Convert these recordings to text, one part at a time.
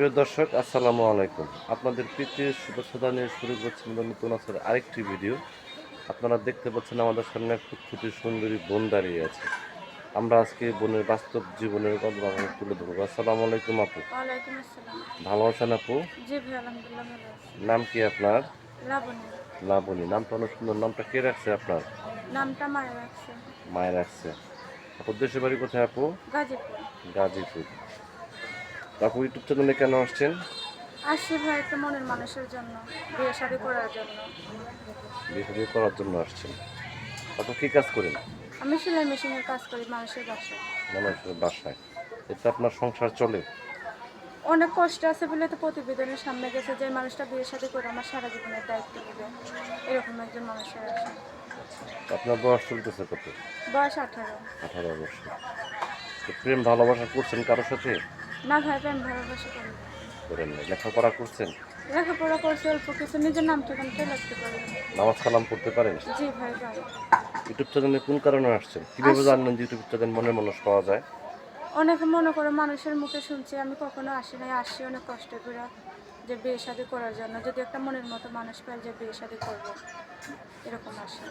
প্রিয় দর্শক আসসালামু আলাইকুম। আপনাদের প্রীতির শুভেচ্ছা জানিয়ে শুরু করছি আমাদের নতুন আসলে আরেকটি ভিডিও। আপনারা দেখতে পাচ্ছেন আমাদের সামনে ফুটফুটি সুন্দরী বোন দাঁড়িয়ে আছে। আমরা আজকে বোনের বাস্তব জীবনের গল্প আপনাদের তুলে ধরবো। আসসালামু আলাইকুম আপু। ভালো আছেন আপু? জি ভাই আলহামদুলিল্লাহ ভালো আছি। নাম কি আপনার? লাবণী। নামটা অনেক সুন্দর। নামটা কে রাখছে আপনার? নামটা মায়ের রাখছে। মায়ের রাখছে। আপুর দেশের বাড়ি কোথায় আপু? গাজীপুর। গাজীপুর। আপু ইউটিউব চ্যানেলে কেন আসছেন? আসছি ভাই একটা মনের মানুষের জন্য বিয়ে শাড়ি করার জন্য। বিয়ে শাড়ি করার জন্য আসছেন। আপু কি কাজ করেন? আমি সেলাই মেশিনের কাজ করি মানুষের বাসায়। মানুষের বাসায়। এতে আপনার সংসার চলে? অনেক কষ্ট আছে বলে তো প্রতিবেদনের সামনে গেছে যে মানুষটা বিয়ে শাড়ি করে আমার সারা জীবনের দায়িত্ব নেবে। এরকম একজন মানুষের আছে। আপনার বয়স চলতেছে কত? বয়স আঠারো। আঠারো বছর। প্রেম ভালোবাসা করছেন কারোর সাথে? না ভাই প্রেম ভালোবাসা করি করেন না লেখাপড়া করছেন? লেখাপড়া করছে অল্প কিছু। নিজের নাম ঠিকানাতে লিখতে পারি নামাজ কালাম পড়তে পারেন? জি ভাই ভাই ইউটিউব চ্যানেলে কোন কারণে আসছেন? কীভাবে জানলেন যে ইউটিউব চ্যানেল মনের মানুষ পাওয়া যায়? অনেকে মনে করে মানুষের মুখে শুনছি আমি কখনো আসি নাই আসছি অনেক কষ্ট করে যে বিয়ে শাদি করার জন্য। যদি একটা মনের মতো মানুষ পাই যে বিয়ে শাদি করব এরকম আসে।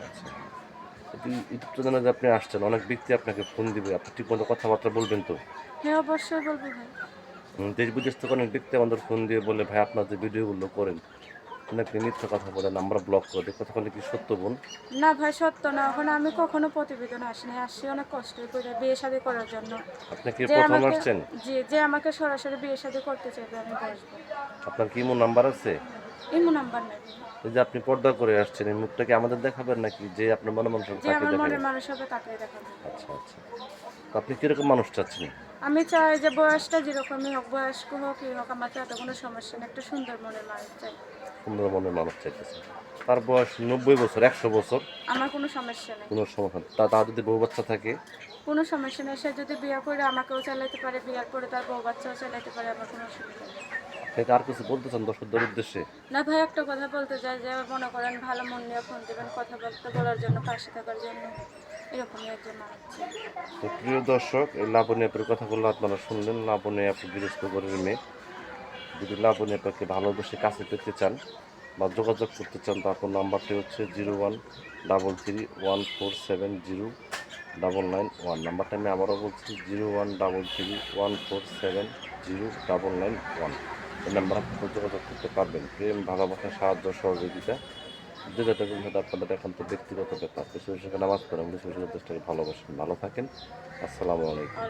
চ্যানেলে যে আপনি আসছেন অনেক ব্যক্তি আপনাকে ফোন দিবে। আপনি ঠিকমতো কথাবার্তা বলবেন তো? হ্যাঁ অবশ্যই বলব ভাই। দেশ বিদেশ থেকে অনেক ব্যক্তি আমাদের ফোন দিয়ে বলে ভাই আপনার যে ভিডিওগুলো করেন অনেকে মিথ্যা কথা বলেন আমরা ব্লক করে। দিই কথা বলে কি সত্য বোন? না ভাই সত্য না। এখন আমি কখনো প্রতিবেদন আসি নাই আসছি অনেক কষ্ট করে বিয়ে শাদি করার জন্য। আপনি কি যে প্রথম আমাকে আসছেন? জি যে আমাকে সরাসরি বিয়ে শাদি করতে চাইবে আমি বসবো। আপনার কি মন নাম্বার আছে? ইমো নাম্বার নেই। এই যে আপনি পর্দা করে আসছেন এই মুখটা কি আমাদের দেখাবেন নাকি? যে আপনার মনে মানুষ যে তাকে আমার দেখাবেন? মনের মানুষ হবে তাকে দেখাবো আচ্ছা আচ্ছা। তো আপনি কীরকম মানুষ চাচ্ছেন? আমি চাই যে বয়সটা যেরকমই হোক বয়স্ক হোক কি হোক আমার কোনো সমস্যা নেই একটা সুন্দর মনের মানুষ চাই। সুন্দর মনের মানুষ চাইতেছেন তার বয়স নব্বই বছর একশো বছর। আমার কোনো সমস্যা নেই। কোনো সমস্যা। তা তার যদি বউ বাচ্চা থাকে? কোনো সমস্যা নেই সে যদি বিয়ে করে আমাকেও চালাইতে পারে বিয়ার পরে তার বউ বাচ্চাও চালাইতে পারে আমার কোনো অসুবিধা নেই। সেটা আর কিছু বলতে চান দর্শকদের উদ্দেশ্যে? না ভাই একটা কথা বলতে চাই যে মনে করেন ভালো মন নিয়ে ফোন দেবেন কথাবার্তা বলার জন্য পাশে থাকার জন্য। তো প্রিয় দর্শক, এই লাবণী অ্যাপের কথাগুলো আপনারা শুনলেন। লাবণী অ্যাপ গৃহস্থ ঘরের মেয়ে। যদি লাবণী অ্যাপকে ভালোবেসে কাছে পেতে চান বা যোগাযোগ করতে চান তারপর নাম্বারটি হচ্ছে zero one double three one four seven zero double nine one. নাম্বারটা আমি আবারও বলছি, zero one double three one four seven zero double nine one. এই নাম্বার আপনারা যোগাযোগ করতে পারবেন। প্রেম, ভালোবাসা, সাহায্য, সহযোগিতা যেটা কিন্তু সেটা আপনাদের এখন তো ব্যক্তিগত ব্যাপার। বেশি নামাজ পড়েন করে দেশটাকে ভালোবাসেন, ভালো থাকেন। আসসালামু আলাইকুম।